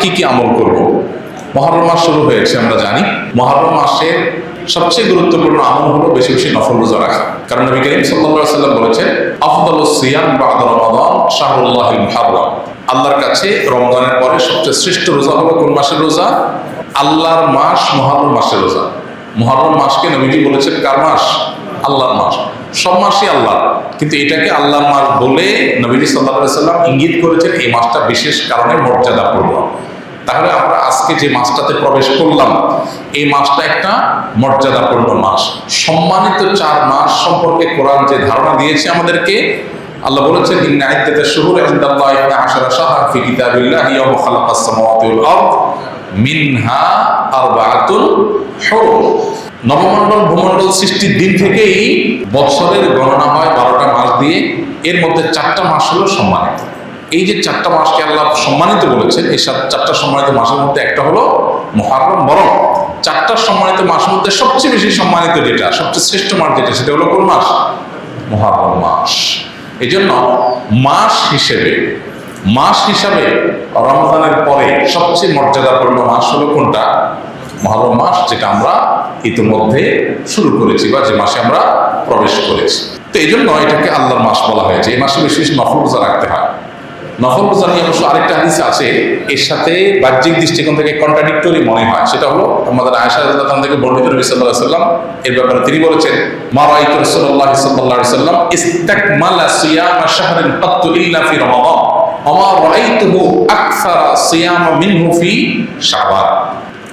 কি কি আমল করব? মহরম মাস শুরু হয়েছে, আমরা জানি। মহরম মাসের সবচেয়ে গুরুত্বপূর্ণ আমল হলো বেশি বেশি নফল রোজা রাখা। কারণ নবী করিম সাল্লাল্লাহু সাল্লাম বলেছেন, আফদালু সিয়াম বা'দা রমাদান শাহরুল্লাহিল মুহাররম। আল্লাহর কাছে রমজানের পরে সবচেয়ে শ্রেষ্ঠ রোজা হলো কোন মাসের রোজা? আল্লাহর মাস মহরম মাসের রোজা। মহরম মাসকে নবীজি বলেছেন কার মাস? আল্লাহর মাস। সব মাসই আল্লাহ। কিন্তু এটাকে আল্লাহর মাস বলে নবীজি সাল্লাল্লাহু সাল্লাম ইঙ্গিত করেছেন এই মাসটা বিশেষ কারণে মর্যাদাপূর্ণ তাহলে আমরা আজকে যে মাসটাতে প্রবেশ করলাম, এই মাসটা একটা মর্যাদাপূর্ণ মাস। সম্মানিত চার মাস সম্পর্কে কোরআন যে ধারণা দিয়েছে আমাদেরকে, আল্লাহ বলেছেন, ইন্না মিনহা আরবাআতুন নবমণ্ডল ভূমণ্ডল সৃষ্টির দিন থেকেই বৎসরের গণনা হয় বারোটা মাস দিয়ে এর মধ্যে চারটা মাস হলো সম্মানিত। এই যে চারটা মাসকে আল্লাহ সম্মানিত বলেছেন, এই চারটা সম্মানিত মাসের মধ্যে একটা হলো মহারম বরং। চারটা সম্মানিত মাসের মধ্যে সবচেয়ে বেশি সম্মানিত যেটা, সবচেয়ে শ্রেষ্ঠ মাস যেটা, সেটা হলো কোন মাস? মহারম মাস। এই জন্য মাস হিসেবে, মাস হিসাবে রমজানের পরে সবচেয়ে মর্যাদাপূর্ণ মাস হলো কোনটা? মহরম মাস যেটা আমরা ইতিমধ্যে শুরু করেছি বা যে মাসে আমরা প্রবেশ করেছি। তো এই জন্য এটাকে আল্লাহর মাস বলা হয়েছে এই মাসে বেশি বেশি নফল রোজা রাখতে হয়। নফল রোজা নিয়ে অবশ্য আরেকটা হাদিস আছে, এর সাথে বাহ্যিক দৃষ্টিকোণ থেকে কন্ট্রাডিক্টরি মনে হয়। সেটা হলো আমাদের আয়সা থেকে বর্ণিত নবী সাল্লাম এর ব্যাপারে তিনি বলেছেন, মা রাআইতু রাসূলুল্লাহ সাল্লাল্লাহু আলাইহি সাল্লাম ইস্তাকমালা সিয়ামা শাহরিন কাত্তু ইল্লা ফি রমাদান। আকসারা সিয়ামা মিনহু ফি শাবান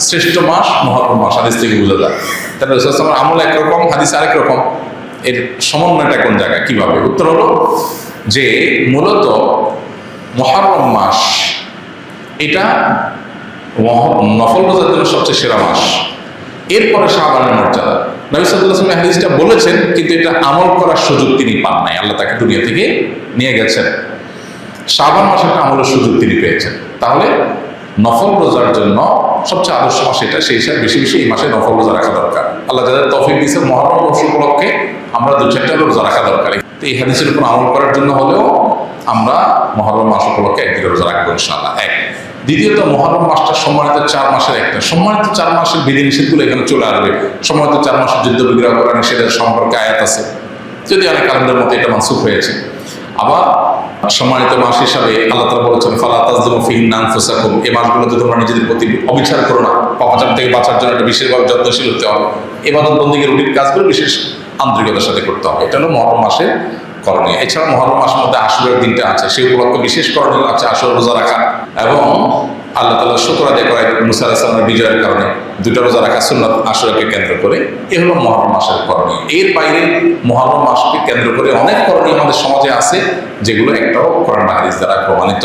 শ্রেষ্ঠ মাস মহরম মাস, হাদিস থেকে বোঝা যায়। তাহলে রসুলামের আমল একরকম হাদিস আরেক রকম। এর সমন্বয়টা কোন জায়গায়, কীভাবে? উত্তর হলো যে, মূলত মহরম মাস, এটা নফল রোজার জন্য সবচেয়ে সেরা মাস। এরপরে শাহবানের মর্যাদা। নবী আলাইহি হাদিসটা বলেছেন, কিন্তু এটা আমল করার সুযোগ তিনি পান নাই। আল্লাহ তাকে দুনিয়া থেকে নিয়ে গেছেন। শাবান মাসে একটা আমলের সুযোগ তিনি পেয়েছেন। তাহলে নফল রোজার জন্য সবচেয়ে আদর্শ মাস এটা, সেই হিসাবে বেশি বেশি এই মাসে নফল রোজা রাখা দরকার। আল্লাহ যাদের তফিক দিয়েছে, মহরম মাস উপলক্ষে আমরা দু চারটা রোজা রাখা দরকার। এই হাদিসের উপর আমল করার জন্য হলেও আমরা মহরম মাস উপলক্ষে একদিকে রোজা রাখব ইনশাআল্লাহ। এক। দ্বিতীয়ত, মহরম মাসটা সম্মানিত চার মাসের একটা। সম্মানিত চার মাসের বিধিনিষেধগুলো এখানে চলে আসবে। সম্মানিত চার মাসের যুদ্ধ বিগ্রহ করা নিষেধের সম্পর্কে আয়াত আছে। যদি অনেক কালেন্ডার মতো এটা মানসুখ হয়েছে। আবার সম্মানিত মাস হিসাবে আল্লাহ তালা বলেছেন, ফালা এই মাসগুলোতে তোমরা নিজেদের প্রতি অবিচার করো না পাপাচার থেকে বাঁচার জন্য একটা বিশেষভাবে যত্নশীল হতে হবে। এবাদত বন্দীকে রুটির কাজগুলো বিশেষ আন্তরিকতার সাথে করতে হবে। এটা হলো মহরম মাসের করণীয়। এছাড়া মহরম মাসের মধ্যে আসরের দিনটা আছে। সেই উপলক্ষে বিশেষ করণীয় আছে আসর রোজা রাখা এবং আল্লাহ তালা শুক্র আদায় করা মুসা বিজয়ের কারণে দুটা রোজা রাখা সুন্নত আসরকে কেন্দ্র করে। এ হলো মহরম মাসের করণীয়। এর বাইরে মহরম মাসকে কেন্দ্র করে অনেক করণীয় আমাদের সমাজে আছে যেগুলো একটাও কোরআন হাদিস দ্বারা প্রমাণিত